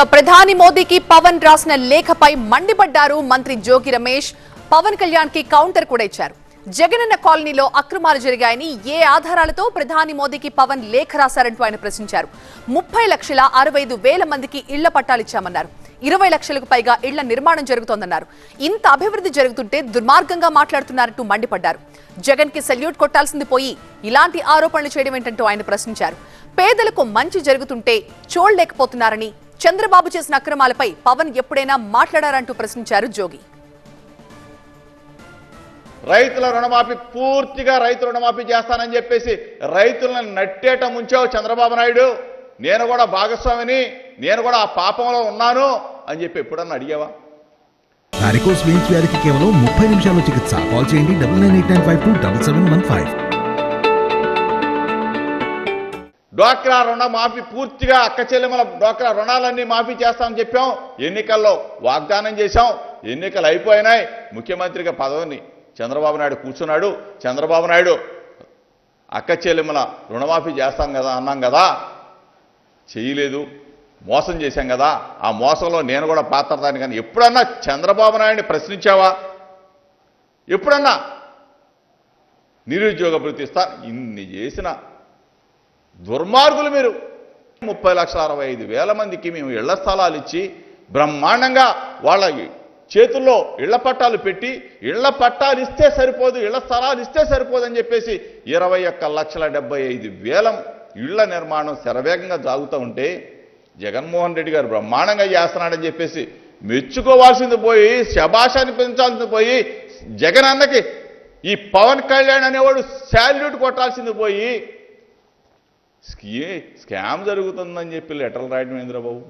ఇక ప్రధాని మోదీకి పవన్ రాసిన లేఖపై మండిపడ్డారు మంత్రి జోగి రమేష్. పవన్ కళ్యాణ్కి కౌంటర్ కూడా ఇచ్చారు. జగనన్న కాలనీలో అక్రమాలు జరిగాయని ఏ ఆధారాలతో ప్రధాని మోదీకి పవన్ లేఖ రాశారంటూ ఆయన ప్రశ్నించారు. ముప్పై లక్షల అరవై ఐదు వేల మందికి ఇళ్ళ పట్టాలిచ్చామన్నారు ఇరవై లక్షలకు పైగా ఇళ్ళ నిర్మాణం జరుగుతోందన్నారు. ఇంత అభివృద్ధి జరుగుతుంటే దుర్మార్గంగా మాట్లాడుతున్నారంటూ మండిపడ్డారు. జగన్కి సెల్యూట్ కొట్టాల్సింది పోయి ఇలాంటి ఆరోపణలు చేయడం ఏంటంటూ ఆయన ప్రశ్నించారు. పేదలకు మంచి జరుగుతుంటే చూడలేకపోతున్నారని చంద్రబాబు చేసిన అక్రమాలపై పవన్ ఎప్పుడైనా మాట్లాడారంటూ ప్రశ్నించారు జోగి. రైతుల రుణమాఫీ పూర్తిగా రైతు రుణమాఫీ చేస్తానని చెప్పేసి రైతులను నట్టేట ముంచావు చంద్రబాబు నాయుడు. నేను కూడా భాగస్వామిని నేను కూడా ఆ పాపంలో ఉన్నాను అని చెప్పి ఎప్పుడన్నా అడిగావా? వ్యాధికి కేవలం ముప్పై నిమిషాల్లో చికిత్స. కాల్ చేయండి double nine eight nine five two double seven one five. డ్వాక్రా రుణ మాఫీ పూర్తిగా అక్క చెల్లెమల డ్వాక్రా రుణాలన్నీ మాఫీ చేస్తామని చెప్పాం. ఎన్నికల్లో వాగ్దానం చేశాం. ఎన్నికలు అయిపోయినాయి. ముఖ్యమంత్రిగా పదవిని చంద్రబాబు నాయుడు కూర్చున్నాడు. చంద్రబాబు నాయుడు అక్క చెల్లెమల రుణమాఫీ చేస్తాం కదా అన్నాం కదా. చేయలేదు. మోసం చేశాం కదా. ఆ మోసంలో నేను కూడా పాత్రదాన్ని కానీ ఎప్పుడన్నా చంద్రబాబు నాయుడిని ప్రశ్నించావా? ఎప్పుడన్నా? నిరుద్యోగ భృతి ఇస్తా. ఇన్ని చేసిన దుర్మార్గులు మీరు. ముప్పై లక్షల అరవై ఐదు వేల మందికి మేము ఇళ్ళ స్థలాలు ఇచ్చి బ్రహ్మాండంగా వాళ్ళ చేతుల్లో ఇళ్ళ పట్టాలు పెట్టి ఇళ్ళ పట్టాలు ఇస్తే సరిపోదు ఇళ్ళ స్థలాలు ఇస్తే సరిపోదు అని చెప్పేసి ఇరవై ఒక్క లక్షల డెబ్బై ఐదు వేల ఇళ్ళ నిర్మాణం శరవేగంగా జాగుతూ ఉంటే జగన్మోహన్ రెడ్డి గారు బ్రహ్మాండంగా చేస్తున్నాడని చెప్పేసి మెచ్చుకోవాల్సింది పోయి శభాషాన్ని అనిపించాల్సింది పోయి జగన్ అన్నకి ఈ పవన్ కళ్యాణ్ అనేవాడు శాల్యూట్ కొట్టాల్సింది పోయి స్కీ స్కామ్ జరుగుతుందని చెప్పి లెటర్లు రాయడం ఏంద్రా బాబు?